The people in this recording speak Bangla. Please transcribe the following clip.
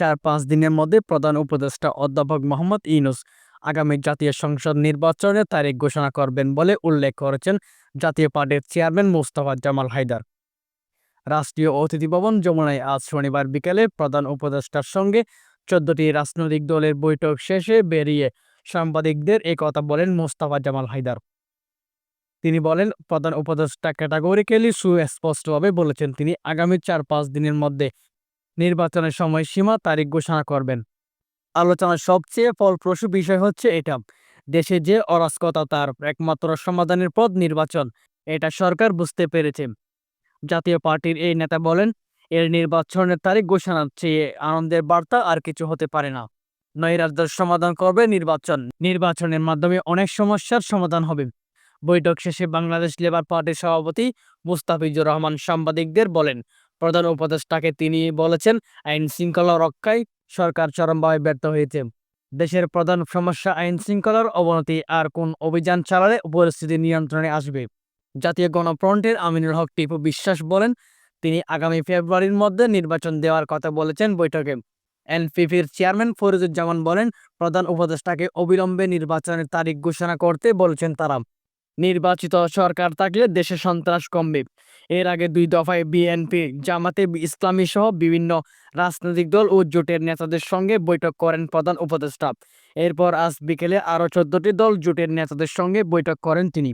চার পাঁচ দিনের মধ্যে প্রধান উপদেষ্টা অধ্যাপক মোহাম্মদ ইউনুস আগামী জাতীয় সংসদ নির্বাচনের তারিখ ঘোষণা করবেন বলে উল্লেখ করেছেন জাতীয় পার্টির চেয়ারম্যান মোস্তফা জামাল হায়দার। রাষ্ট্রীয় অতিথি ভবন যমুনায় আজ শনিবার বিকেলে প্রধান উপদেষ্টার সঙ্গে চোদ্দটি রাজনৈতিক দলের বৈঠক শেষে বেরিয়ে সাংবাদিকদের কথা বলেন মোস্তফা জামাল হায়দার। তিনি বলেন, প্রধান উপদেষ্টা ক্যাটাগরিক্যালি সুস্পষ্টভাবে বলেছেন, তিনি আগামী চার পাঁচ দিনের মধ্যে নির্বাচনের সময়সীমা তারিখ ঘোষণা করবেন। আলোচনার সবচেয়ে ফলপ্রসূ বিষয় হচ্ছে এটা। দেশে যে অরাজকতা, তার একমাত্র সমাধানের পথ নির্বাচন। এটা সরকার বুঝতে পেরেছে। জাতীয় পার্টির এই নেতা বলেন, এর নির্বাচনের তারিখ ঘোষণার চেয়ে আনন্দের বার্তা আর কিছু হতে পারে না। নৈরাজ্যের সমাধান করবে নির্বাচন। নির্বাচনের মাধ্যমে অনেক সমস্যার সমাধান হবে। বৈঠক শেষে বাংলাদেশ লেবার পার্টির সভাপতি মুস্তাফিজুর রহমান সাংবাদিকদের বলেন প্রধান উপদেষ্টাকে তিনি বলেছেন, আইন শৃঙ্খলা রক্ষায় সরকার চরমভাবে ব্যর্থ হয়েছে। দেশের প্রধান সমস্যা আইন শৃঙ্খলার অবনতি আর কোন অভিযান চালালে পরিস্থিতি নিয়ন্ত্রণে আসবে। জাতীয় গণফ্রন্টের আমিনুল হক টিপু বিশ্বাস বলেন, তিনি আগামী ফেব্রুয়ারির মধ্যে নির্বাচন দেওয়ার কথা বলেছেন বৈঠকে। এনপিপির চেয়ারম্যান ফরিদুজ্জামান বলেন, প্রধান উপদেষ্টাকে অবিলম্বে নির্বাচনের তারিখ ঘোষণা করতে বলেছেন তারা। নির্বাচিত সরকার থাকলে দেশে সন্ত্রাস কমবে। এর আগে দুই দফায় বিএনপি, জামাতে ইসলামী সহ বিভিন্ন রাজনৈতিক দল ও জোটের নেতাদের সঙ্গে বৈঠক করেন প্রধান উপদেষ্টা। এরপর আজ বিকেলে আরও চোদ্দটি দল জোটের নেতাদের সঙ্গে বৈঠক করেন তিনি।